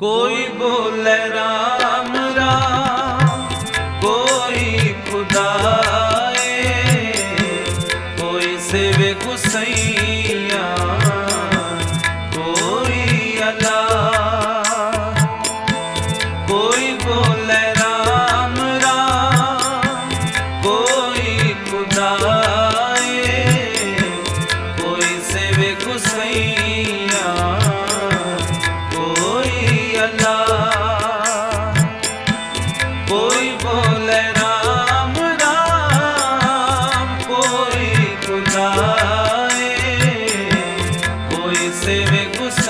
ਕੋਈ ਬੋਲੇ ਰਾਮ ਰਾਮ, ਕੋਈ ਖੁਦਾਏ, ਕੋਈ ਸੇਵੇ ਗੁਸਈਆ ਕੋਈ ਅਲਾ ਕੋਈ ਬੋਲੇ ਰਾਮ ਰਾਮ, ਕੋਈ ਖੁਦਾਏ, ਕੋਈ ਸੇਵੇ ਗੁਸਈਆ Você me gusta.